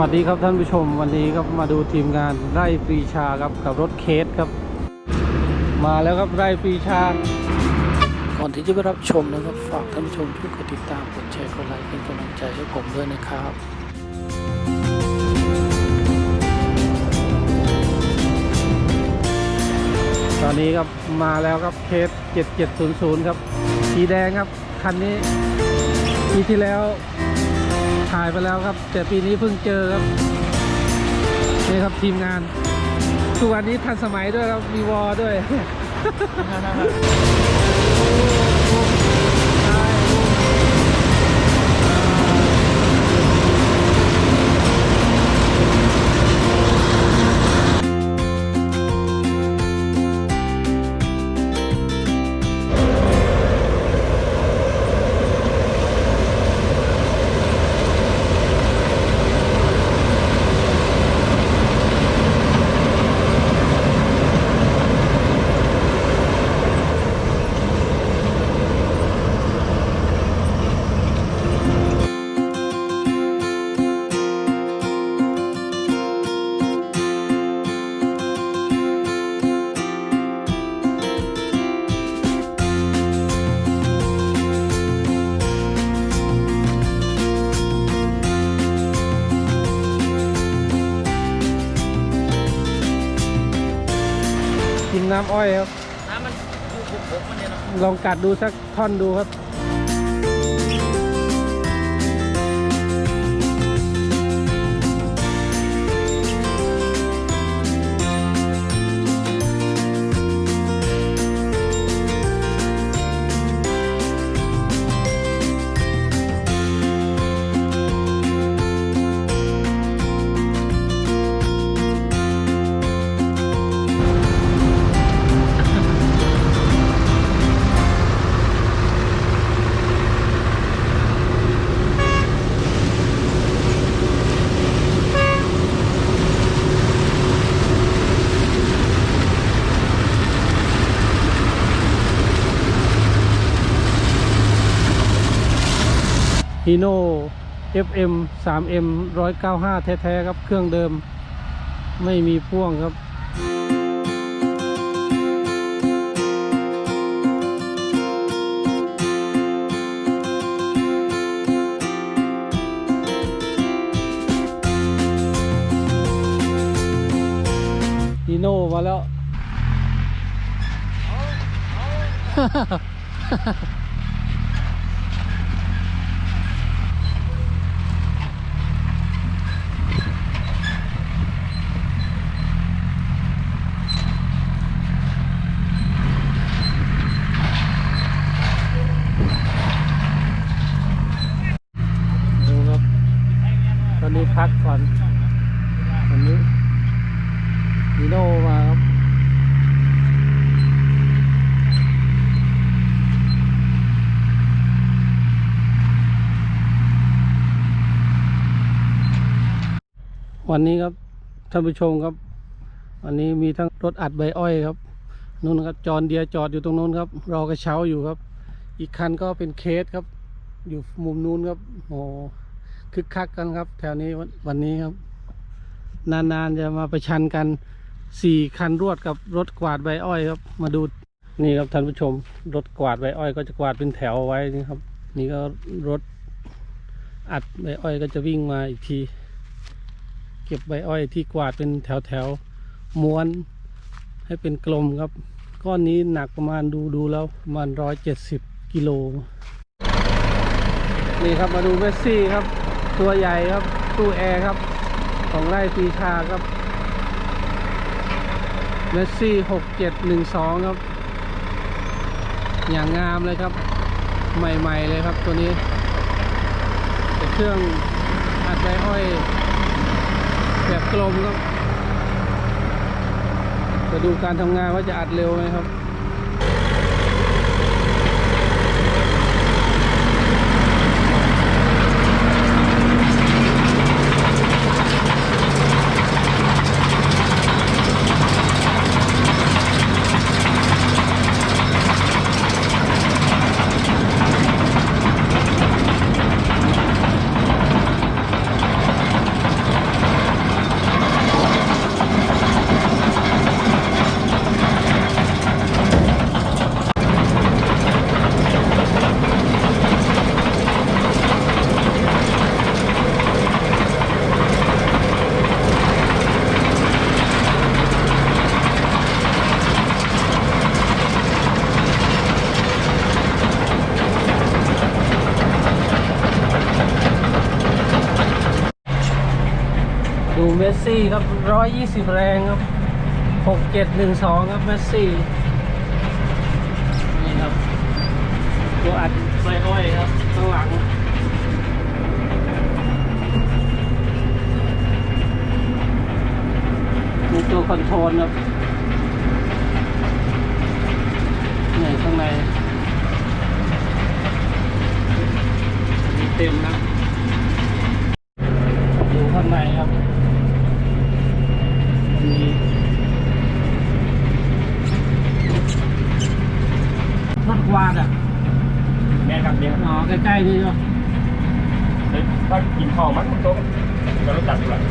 วัสดีครับท่านผู้ชมวันนี้ครับมาดูทีมงานไร่ปรีชาครับกับรถเคสครับ มาแล้วครับไร่ปรีชา ก่อนที่จะไปรับชมนะครับฝากท่านผู้ชมช่วยกดติดตามกดแชร์กดไลค์เป็นกำลังใจให้ผมด้วยนะครับตอนนี้ครับมาแล้วครับเคส7700 ครับสีแดงครับคันนี้ปีที่แล้ว ถ่ายไปแล้วครับ แต่ปีนี้เพิ่งเจอครับนี่ครับทีมงาน ทุกวันนี้ทันสมัยด้วยครับมีวอลด้วย นน้ำอ้อยครับ น้ำมันดูผมมันเนี่ยเนาะลองกัดดูสักท่อนดูครับ ฮีโน่ FM 3M 195 แท้ๆครับ เครื่องเดิม ไม่มีพ่วงครับฮีโน่มาแล้ว ดูครับ ตอ นี้พักก่อนตอนนี้ฮีโน่มาครับวันนี้ครับท่านผู้ชมครับ วันนี้มีทั้งรถอัดใบอ้อยครับนู่นครับจอนเดียจอดอยู่ตรงนู้นครับ รอกระเช้าอยู่ครับ อีกคันก็เป็นเคสครับ อยู่มุมนู้นครับโอ้ คึกคักกันครับแถวนี้วันนี้ครับ นานๆจะมาประชันกันสี่คันรวดกับรถกวาดใบอ้อยครับ มาดูนี่ครับท่านผู้ชม รถกวาดใบอ้อยก็จะกวาดเป็นแถวไว้นี่ครับ นี่ก็รถอัดใบอ้อยก็จะวิ่งมาอีกที เก็บใบอ้อยที่กวาดเป็นแถวแถวๆม้วนให้เป็นกลมครับ ก้อนนี้หนักประมาณดูดูแล้วประมาณร้อยเจ็ดสิบกิโลนี่ครับมาดูเมสซี่ครับ ตัวใหญ่ครับ ตู้แอร์ครับ ของไร่ปีชาครับเมสซี่หกเจ็ดหนึ่งสองครับ อย่างงามเลยครับ ใหม่ๆเลยครับตัวนี้เครื่องอัดใบอ้อย แบบกลมครับจะดูการทำงานว่าจะอัดเร็วไหมครับ ซี่ครับร้อยยี่สิบแรงครับหกเจ็ดหนึ่งสองครับเมสซี่นี่ครับ ตัวอัดไฟอ้อยครับข้างหลังมีตัวคอนโทรลครับนี่ข้างใน มีเต็มนะ ดูข้างในครับมีรถกวาดอะ แม่ครับเนี่ย อ๋อ ใกล้ๆนี่เนาะถ้ากินข้าวมันตรงจะรู้จักอยู่แล้ว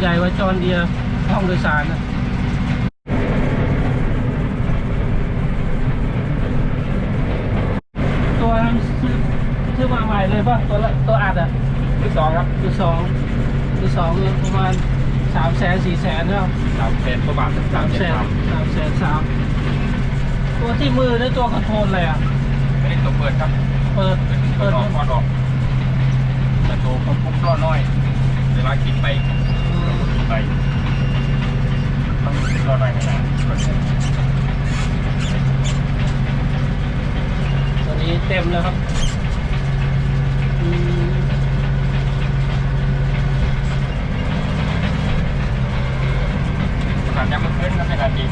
ใหญ่กว่าจอนเดียร์ห้องโดยสารนะตัวนั้นซื้อซื้อมาใหม่เลยป่ะตัวละตัวอัดอะที่สองครับตัวสองตัวสองเนี่ยประมาณสามแสนสี่แสนแล้วสามแสนกว่าบาทสาสามมแสแสนนสามแสนสามตัว ที่มือนี่ตัวคอนโทรลอะไรอะไม่ได้ตัวเปิดครับ เปิด เปิเปิดดออกพอดออกแต่ตัวเขาปุ๊บรอน้อย เวลากินไปอืมกินไปต้องรอน้อยขนาดตัวนี้เต็มแล้วครับอืม ขนาดยังมันขึ้นครับในการดี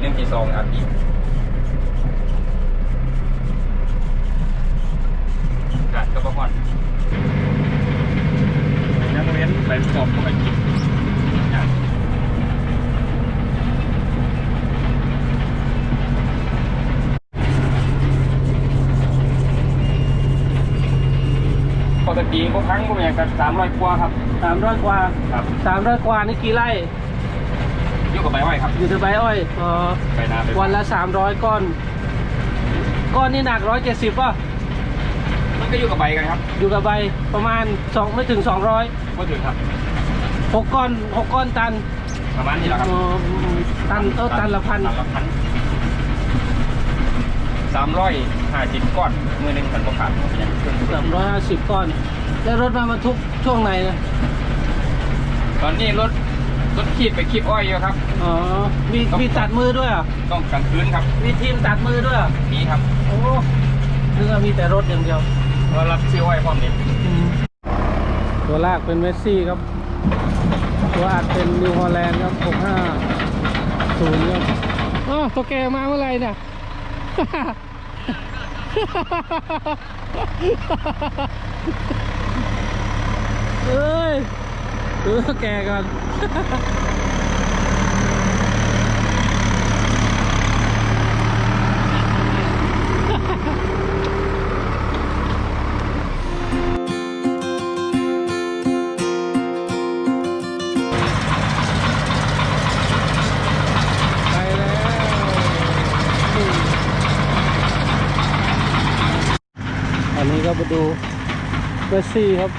เรื่องที่สองอาทีการกระเพาะอ่อนยังเว้นไปสอบก็ไปกินอย่าง ปกติก็ครั้งก็อย่างกันสามร้อยกว่าครับ สามร้อยกว่าครับสามร้อยกว่านี่กี่ไร่อยุ่กับใบอ้อยครับอยู่ในใบอ้อยอ๋อไปนาไปวันละสามร้อยก้อน ก้อนนี่หนักร้อยเจ็ดสิบป่ะมันก็อยู่กับใบกันครับ อยู่กับใบประมาณสองไม่ถึงสองร้อยก็ถึงครับหกก้อนหกก้อนตัน ประมาณนี้แหละครับอ๋อตันเออตันละพันตันละพันสามร้อยห้าสิบก้อนมือหนึ่งพันกว่าขาดอย่างเช่นสามร้อยห้าสิบก้อน แล้วรถมาบรรทุกช่วงไหนนะตอนนี้รถรถขีดไปคีบอ้อยอยู่ครับ อ๋อ มีมีตัดมือด้วยเหรอะ ต้องกลางคืนครับมีทีมตัดมือด้วยเหรอนี่ครับโอ้นึกว่ามีแต่รถอย่างเดียว เรารับซื้ออ้อยพร้อมนี้ตัวลากเป็นเมสซี่ครับ ตัวอัดเป็นนิวฮอลแลนด์ครับ 650ครับอ๋อตัวแกมาเมื่อไหร่เนี่ย เอ้ยดูตัวแกก่อนไปแล้วอันนี้ก็มาดูเบสซี่ครับ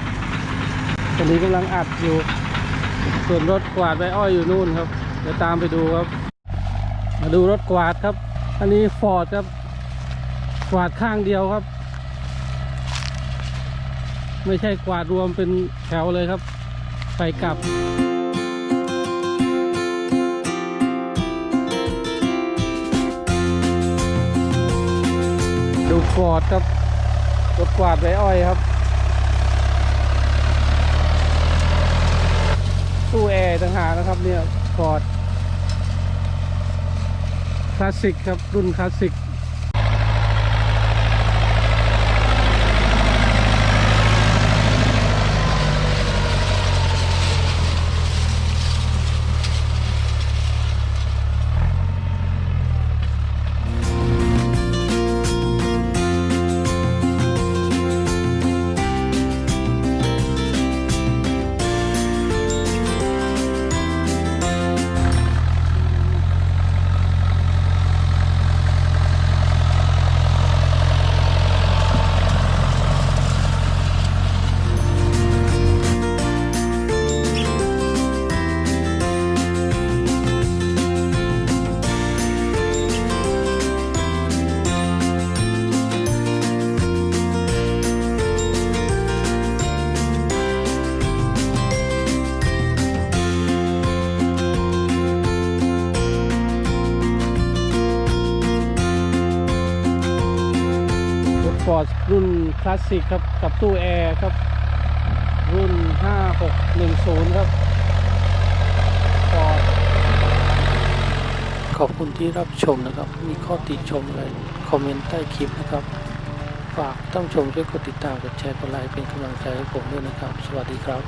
อนนี้กำลังอัดอยู่ ส่วนรถกวาดใบอ้อยอยู่นู่นครับ เดี๋ยวตามไปดูครับ มาดูรถกวาดครับ อันนี้ฟอร์ดครับ กวาดข้างเดียวครับ ไม่ใช่กวาดรวมเป็นแถวเลยครับ ไปกลับดูฟอร์ดครับรถกวาดใบอ้อยครับ ตู้แอร์ต่างหากนะครับ ฟอร์ดคลาสสิกครับ รุ่นคลาสสิก คลาสสิกครับกับตู้แอร์ครับ รุ่น 5610 ครับฟอร์ขอบคุณที่รับชมนะครับ มีข้อติชมอะไร คอมเมนต์ใต้คลิปนะครับ ฝากต้องชมด้วยกดติดตามกดแชร์กดไลค์เป็นกำลังใจให้ผมด้วยนะครับ สวัสดีครับ